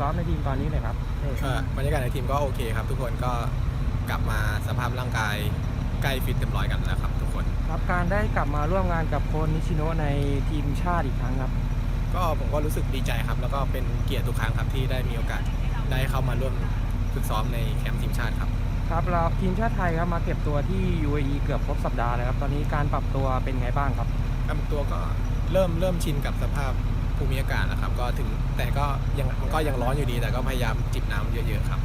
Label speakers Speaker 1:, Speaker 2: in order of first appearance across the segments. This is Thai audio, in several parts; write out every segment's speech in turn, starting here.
Speaker 1: ซ้อมในทีมตอนนี้หน่อยครับเต้
Speaker 2: เอ่อบรรยากาศในทีมก็โอเคครับ ทุกคนก็กลับมาสภาพร่างกายใกล้ฟิตเต็มร้อยกันแล้วครับ ทุกคน
Speaker 1: ครับการได้กลับมาร่วมงานกับโคนนิชิโนะในทีมชาติอีกครั้งครับ
Speaker 2: ก็ผมก็รู้สึกดีใจครับ แล้วก็เป็นเกียรติทุกครั้งครับที่ได้มีโอกาสได้เข้ามาร่วมฝึกซ้อมในแคมป์ทีมชาติครับ
Speaker 1: ครับเราทีมชาติไทยครับมาเก็บตัวที่ UAE เกือบครบสัปดาห์แล้วครับ ตอนนี้การปรับตัวเป็นไงบ้างครับ
Speaker 2: การปรับตัวก็เริ่มเริ่มชินกับสภาพ ภูมิอากาศแล้วครับ ก็ถึงแต่ก็ยังมันก็ยังร้อนอยู่ดี แต่ก็พยายามจิบน้ำเยอะๆครับ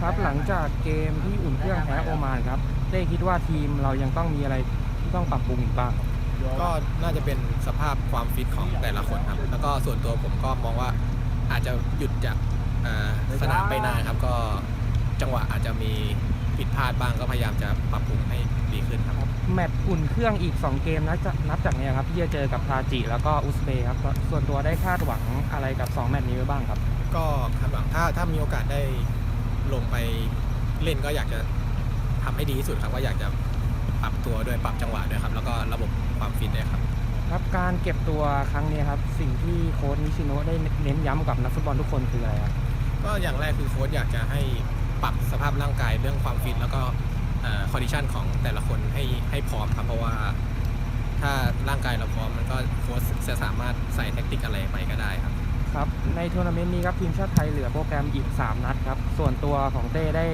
Speaker 1: ครับหลังจากเกมที่อุ่นเครื่องแพ้โอมานครับเต้คิดว่าทีมเรายังต้องมีอะไรที่ต้องปรับปรุงอีกบ้างครับ
Speaker 2: ก็น่าจะเป็นสภาพความฟิตของแต่ละคนครับ แล้วก็ส่วนตัวผมก็มองว่าอาจจะหยุดจากเอ่อสนามไปนานครับ ก็จังหวะอาจจะมีผิดพลาดบ้างก็พยายามจะปรับปรุงให้ ดีขึ้นครับ
Speaker 1: แมตช์อุ่นเครื่องอีก 2 เกมนับจากนับจากเนี้ครับที่จะเจอกับทาจิแล้วก็อุซเบย์ครับส่วนตัวได้คาดหวังอะไรกับ 2 แมตช์นี้ไว้บ้างครับ
Speaker 2: ก็คาดหวังถ้าถ้ามีโอกาสได้ลงไปเล่นก็อยากจะทำให้ดีที่สุดครับว่าอยากจะปรับตัวด้วยปรับจังหวะด้วยครับ แล้วก็ระบบความฟิตด้วยครับ
Speaker 1: ครับการเก็บตัวครั้งนี้ครับสิ่งที่โค้ชนิชิโนะได้เน้นย้ำกับนักฟุตบอลทุกคนคืออะไรครับ
Speaker 2: ก็อย่างแรกคือโค้ชอยากจะให้ปรับสภาพร่างกายเรื่องความฟิตแล้วก็ คอนดิชันของแต่ละคนให้ให้พร้อมครับเพราะว่า ถ้าร่างกายเราพร้อมมันก็โค้ชจะสามารถใส่แทคติกอะไรไปก็ได้ครับ
Speaker 1: ครับในทัวร์นาเมนต์นี้ครับทีมชาติไทยเหลือโปรแกรมอีก 3 นัดครับ ส่วนตัวของเต้ได้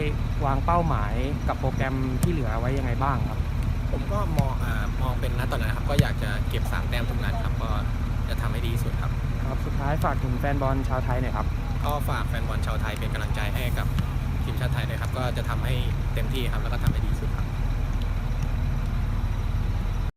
Speaker 1: วางเป้าหมายกับโปรแกรมที่เหลือไว้ยังไงบ้างครับ
Speaker 2: ผมก็มองอามองเป็นนัดต่อนัดครับ ก็อยากจะเก็บสามแต้มทุกนัดครับ ก็จะทำให้ดีที่สุดครับ
Speaker 1: ครับ สุดท้ายฝากถึงแฟนบอลชาวไทยหน่อยครับ
Speaker 2: ก็ฝากแฟนบอลชาวไทยเป็นกำลังใจให้กับ ทีมชาติไทยด้วยครับ ก็จะทำให้เต็มที่ครับ แล้วก็ทำให้ดี